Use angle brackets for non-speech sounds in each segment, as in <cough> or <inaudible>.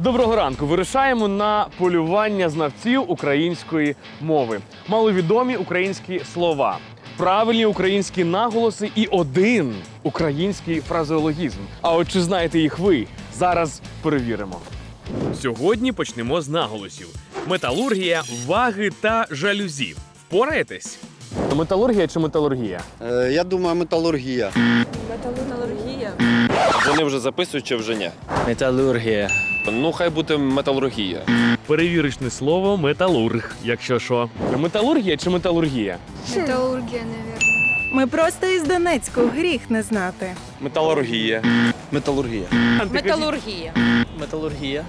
Доброго ранку. Вирушаємо на полювання знавців української мови. Маловідомі українські слова, правильні українські наголоси і один український фразеологізм. А от чи знаєте їх ви? Зараз перевіримо. Сьогодні почнемо з наголосів: металургія, ваги та жалюзі. Впораєтесь? Металургія чи металургія? Е, Я думаю, металургія. Металургія. Вони вже записують чи вже ні? Металургія. Ну, хай буде металургія. Перевірочне слово металург, якщо що. Металургія чи металургія? Металургія, мабуть. Ми просто із Донецьку, гріх не знати. Металургія. Металургія. Металургія. Металургія.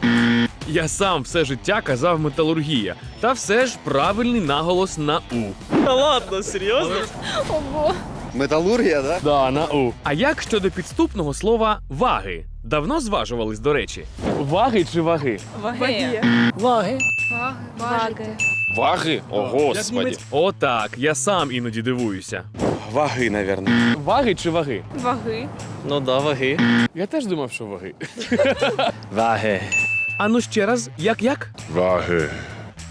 Я сам все життя казав металургія. Та все ж правильний наголос на У. Та ладно, серйозно? Ого. Металургія, да? Да, на У. А як щодо підступного слова ваги? Давно зважувались, до речі. Ваги чи ваги? Ваги. Ваги. Ваги. Ваги? О, господі. Отак, я сам іноді дивуюся. Ваги, навірно. Ваги чи ваги? Ваги. Ну да, ваги. Я теж думав, що ваги. <laughs> Ваги. А ну ще раз, як як? Ваги.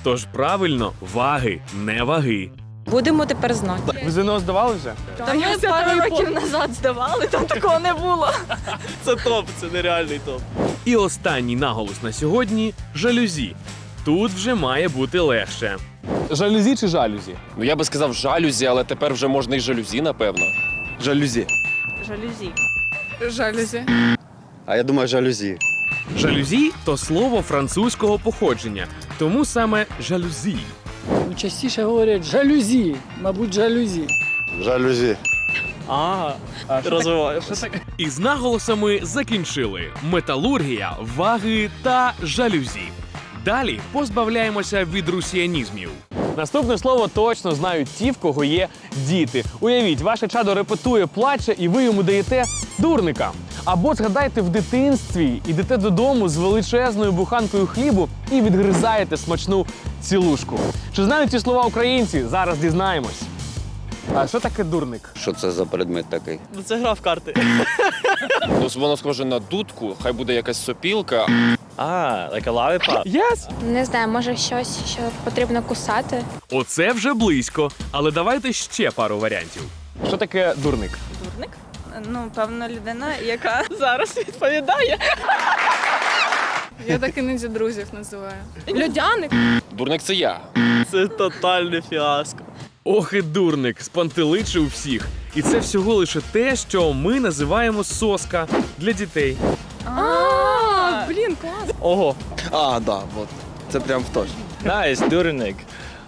Тож правильно, ваги, не ваги. Будемо тепер знати. Ви ЗНО здавали вже? Та ми пару років назад здавали, там такого не було. <laughs> Це топ, це нереальний топ. І останній наголос на сьогодні жалюзі. Тут вже має бути легше. Жалюзі чи жалюзі? Ну я би сказав жалюзі, але тепер вже можна і жалюзі, напевно. Жалюзі. Жалюзі. Жалюзі. А я думаю, жалюзі. Жалюзі то слово французького походження, тому саме жалюзі. Ну, частіше говорять жалюзі, мабуть, жалюзі. Жалюзі. А, розвиваєш. Із наголосами закінчили металургія, ваги та жалюзі. Далі позбавляємося від русіанізмів. Наступне слово точно знають ті, в кого є діти. Уявіть, ваше чадо репетує, плаче, і ви йому даєте дурника. Або згадайте в дитинстві, ідете додому з величезною буханкою хлібу і відгризаєте смачну цілушку. Чи знають ці слова українці? Зараз дізнаємось. А що таке дурник? Що це за предмет такий? Ну це гра в карти. Ну, воно схоже на дудку, хай буде якась сопілка. А, like a lollipop. Єс! Не знаю, може щось, що потрібно кусати. Оце вже близько. Але давайте ще пару варіантів. Що таке дурник? Ну, певно, людина, яка зараз відповідає. Я так іноді друзів називаю. Людяник. Дурник це я. Це тотальне фіаско. Ох і дурник, спантеличив всіх. І це всього лише те, що ми називаємо соска для дітей. А, блін, клас. Ого. А, да, от. Це прям в точно. Найс, дурник.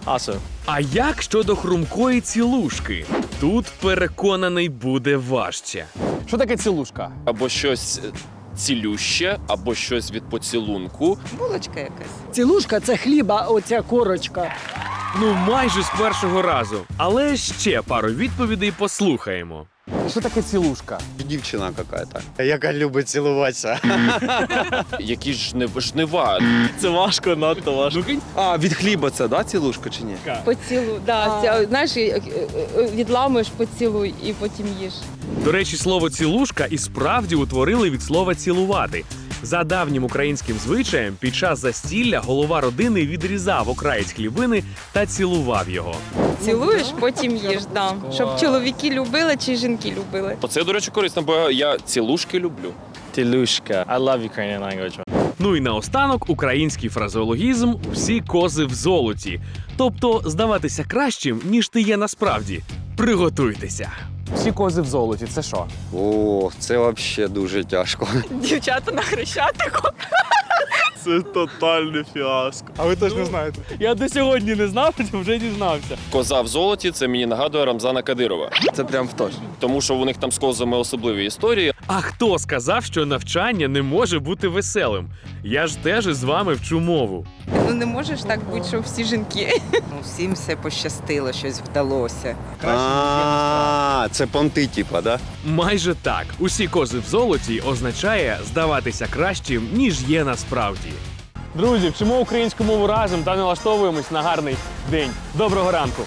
Awesome. А як щодо хрумкої цілушки? Тут переконаний буде важче. Що таке цілушка? Або щось е, цілюще, або щось від поцілунку. Булочка якась. Цілушка це хліба, оця корочка. Ну, майже з першого разу. Але ще пару відповідей послухаємо. Що таке цілушка? Дівчина какая-то. Яка любить цілуватися. <laughs> Які ж жнив- жнива. Це важко, надто важко. А, від хліба це, да, цілушка чи ні? Поцілуй, да, ця, знаєш, і- е, е, відламуєш поцілуй і потім їж. До речі, слово цілушка і справді утворили від слова цілувати. За давнім українським звичаєм, під час застілля голова родини відрізав окраєць хлібини та цілував його. Цілуєш, потім їж, да. Щоб чоловіки любили чи жінки любили. Оце, до речі, корисно, бо я цілушки люблю. Тілюшка. I love Ukrainian language. Ну і наостанок український фразеологізм всі кози в золоті. Тобто здаватися кращим, ніж ти є насправді. Приготуйтеся. Всі кози в золоті, це що? О, це взагалі дуже тяжко. Дівчата на хрещатику. Це тотальне фіаско. А ви теж не знаєте. Я до сьогодні не знав, а <laughs> вже дізнався. Коза в золоті це мені нагадує Рамзана Кадирова. Це прям в точно. Тому що у них там з козами особливі історії. А хто сказав, що навчання не може бути веселим? Я ж теж із вами вчу мову. Ну не можеш так бути, що всі жінки. Ну, всім все пощастило, щось вдалося. А, це понти, типа, да? Майже так. Усі кози в золоті означає здаватися кращим, ніж є насправді. Друзі, вчимо українську мову разом та налаштовуємось на гарний день. Доброго ранку!